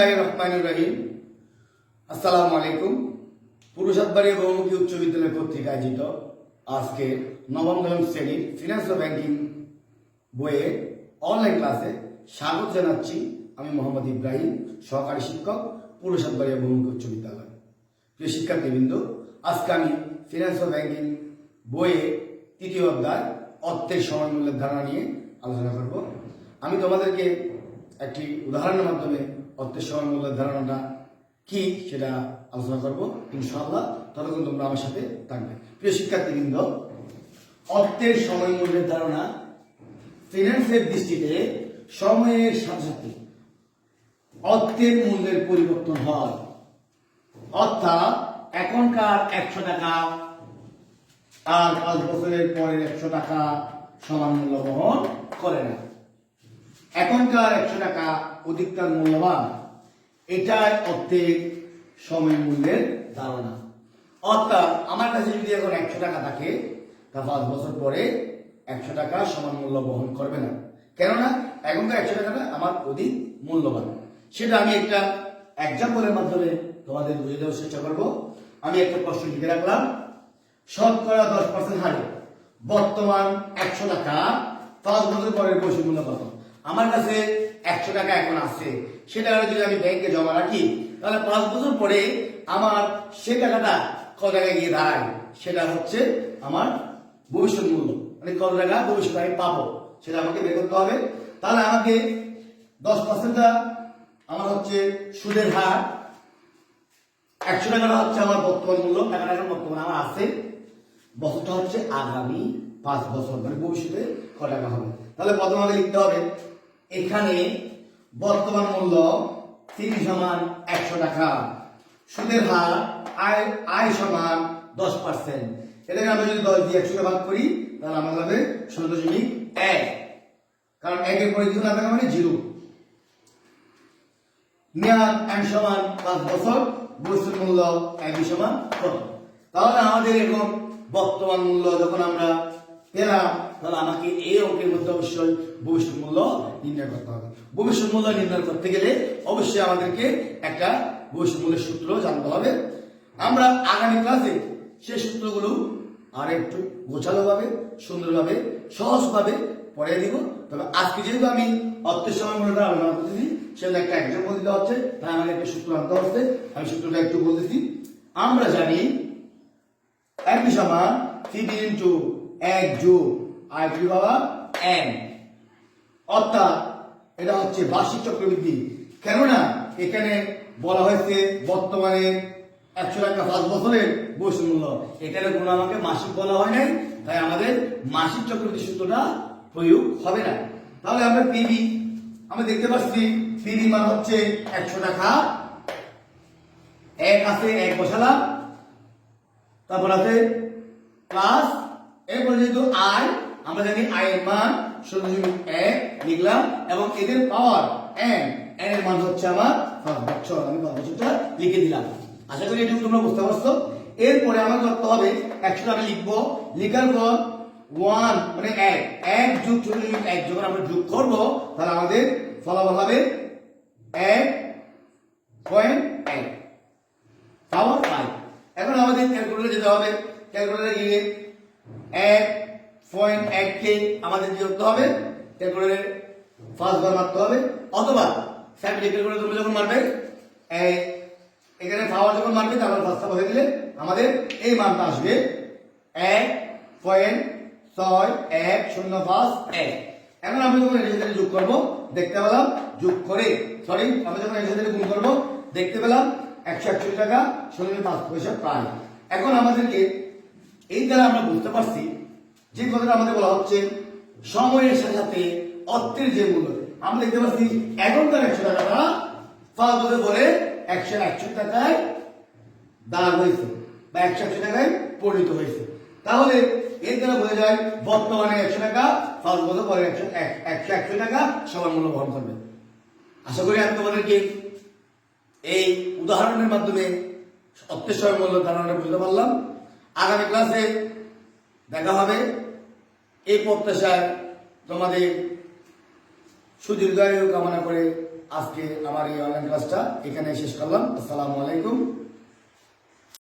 রহমানুর রহিম। আসসালামু আলাইকুম। পুরুষাদবাড়ি বহুমুখী উচ্চ বিদ্যালয় কর্তৃক আয়োজিত আজকে নবম দশম শ্রেণির ফিনান্স ও ব্যাংকিং বইয়ে অনলাইন ক্লাসে স্বাগত জানাচ্ছি আমি মোহাম্মদ ইব্রাহিম, সহকারী শিক্ষক পুরুষাদবাড়ি বহুমুখী উচ্চ বিদ্যালয়। প্রিয় শিক্ষার্থীবৃন্দ, আজকে আমি ফিনান্স ও ব্যাংকিং বইয়ে তৃতীয় অধ্যায় অর্থের সময় মূল্যের ধারণা নিয়ে আলোচনা করব। আমি তোমাদেরকে একটি উদাহরণের মাধ্যমে অর্থের সময় মূল্যের ধারণাটা কি সেটা আলোচনা করব, ইনশাআল্লাহ। ততক্ষণ তোমরা আমার সাথে থাকবে। প্রিয় শিক্ষার্থীবৃন্দ, অর্থের সময় মূল্যের ধারণা ফিনান্সের দৃষ্টিতে সময়ের সাথে সাথে অর্থের মূল্যের পরিবর্তন হয়। অর্থাৎ এখনকার একশো টাকা আর পাঁচ বছরের পরের একশো টাকা সমান মূল্য বহন করে না। এখনকার একশো টাকা অধিকতর মূল্যবান। এটাই অর্থের সময় মূল্যের ধারণা। অর্থাৎ আমার কাছে যদি এখন একশো টাকা থাকে, তা পাঁচ বছর পরে একশো টাকা সমান মূল্য বহন করবে না। কেননা, এখনকার একশো টাকাটা আমার অধিক মূল্যবান। সেটা আমি একটা এক্সাম্পলের মাধ্যমে তোমাদের বুঝে দেওয়ার চেষ্টা করব। আমি একটা প্রশ্ন লিখে রাখলাম। শতকরা দশ পার্সেন্ট হারে বর্তমান একশো টাকা পাঁচ বছর পরের বৈশ্বিক মূল্য কত? আমার কাছে একশো টাকা এখন আছে। সে টাকাটা যদি আমি ব্যাংকে জমা রাখি, তাহলে পাঁচ বছর পরে আমার সে টাকাটা কত টাকায় গিয়ে দাঁড়ায়? সেটা হচ্ছে আমার ভবিষ্যৎ মূল্য। মানে কত টাকা ভবিষ্যতে আমি পাবো, সেটা আমাকে বের করতে হবে। তাহলে আমাকে দশ পার্সেন্টটা আমার হচ্ছে সুদের হার, একশো টাকাটা হচ্ছে আমার বর্তমান মূল্য, টাকাটা এখন বর্তমানে আমার আছে। বছরটা হচ্ছে আগামী পাঁচ বছর মানে ভবিষ্যতে ক টাকা হবে? তাহলে প্রথম লিখতে হবে এখানে বর্তমান মূল্য তিন সমান একশো টাকা। সুদের হার আয় আয় সমান দশ পার্সেন্ট। এটাকে আমরা যদি দশ দিয়ে একশো ভাগ করি, তাহলে আমার হবে ষোলো দশমিক এক। কারণ একের পরে কিছু না থাকা মানে জিরো। মেয়াদ এক সমান পাঁচ বছর বৈশ্বিক মূল্য একই সমান কত? তাহলে আমাদের এখন বর্তমান মূল্য যখন আমরা আমাকে এই অঙ্কের মধ্যে অবশ্যই ভবিষ্যৎ মূল্য নির্ণয় করতে হবে। ভবিষ্যৎ মূল্য নির্ণয় করতে গেলে অবশ্যই আমাদেরকে একটা ভবিষ্যৎ মূল্যের সূত্র জানতে হবে। আমরা আগামী ক্লাসে সেই সূত্রগুলো আর একটু গোছালোভাবে, সুন্দরভাবে, সহজভাবে পড়ে দিব। তবে আজকে যেহেতু আমি অর্থের সময় মূল্যটা আলোচনা করতেছি সেটা একটা এক্সাম্পল দিতে হচ্ছে, তাই আমাকে একটা সূত্র আনতে হচ্ছে। আমি সূত্রটা একটু বলতেছি। আমরা জানি একই সমান থ্রি ইন্টু এক যোগ আই টু বাবা এন অর্থাৎ এটা হচ্ছে বার্ষিক চক্রবৃদ্ধি। কেননা এখানে বলা হয়েছে বর্তমানে একশো টাকা পাঁচ বছরের মূল্য এখানে কোনো আমাকে মাসিক বলা হয় নাই, তাই আমাদের মাসিক চক্রবৃদ্ধি সূত্রটা প্রয়োগ হবে না। তাহলে আমরা পিবি আমরা দেখতে পাচ্ছি পিবি মান হচ্ছে একশো টাকা। এক আছে, এক বসালাম। তারপর আছে প্লাস এরপর যেহেতু আই আমরা জানি আই এর মান ষোলো দশমিক এক লিখলাম এবং এদের পাওয়ার এন এন এর মান হচ্ছে আমার পাঁচ বছর আমি পাঁচ বছরটা লিখে দিলাম। আশা করি এটুকু তোমরা বুঝতে পারছ। এরপরে আমার করতে হবে একশোটা আমি লিখব। লিখার পর ওয়ান মানে এক। এক যোগ ষোলো দশমিক এক। যখন আমরা যোগ করব, তাহলে আমাদের ফলাফল হবে এক পয়েন্ট এক। পাওয়ার ফাইভ এখন আমাদের ক্যালকুলেটর যেতে হবে। ক্যালকুলেটরে গিয়ে এক পয়েন্ট কে আমাদের কি হবে ক্যালকুলেটরে ফার্স্ট বার মারতে হবে, অথবা ফ্যামিলি ক্যালকুলেটর তুমি যখন মারবে এখানে পাওয়ার যখন মারবে, তারপর ফার্স্ট হয়ে দিলে আমাদের এই মানটা আসবে এক পয়েন্ট ছয় এক শূন্য পাঁচ এক। এখন আমরা যখন এটার যোগ করব, দেখতে পেলাম, যোগ করে সরি আমরা যখন এটার সাথে গুণ করব, দেখতে পেলাম একশো একষট্টি টাকা ষোলো পাঁচ পয়সা প্রায় এখন আমাদেরকে এই দ্বারা আমরা বুঝতে পারছি যে কথাটা আমাদের বলা হচ্ছে, সময়ের সাথে সাথে অর্থের যে মূল্য। আমরা দেখতে পাচ্ছি, এখনকার একশো টাকাটা পাঁচ বছর পরে একশো একশো টাকায় দাঁড় হয়েছে বা একশো একশো টাকায় পরিণত হয়েছে। তাহলে এর দ্বারা বোঝা যায়, বর্তমানে একশো টাকা, পাঁচ বছর পরে একশো এক- একশো একশো টাকা সবার মূল্য বহন করবে। আশা করি আমি তোমাদেরকে এই উদাহরণের মাধ্যমে অর্থের সময় মূল্য ধারণা বুঝতে পারলাম। আগামী ক্লাসে দেখা হবে। এই প্রত্যাশায় তোমাদের সুদীর্ঘায়ু কামনা করে আজকে আমার এই অনলাইন ক্লাসটা এখানে শেষ করলাম। আসসালামু আলাইকুম।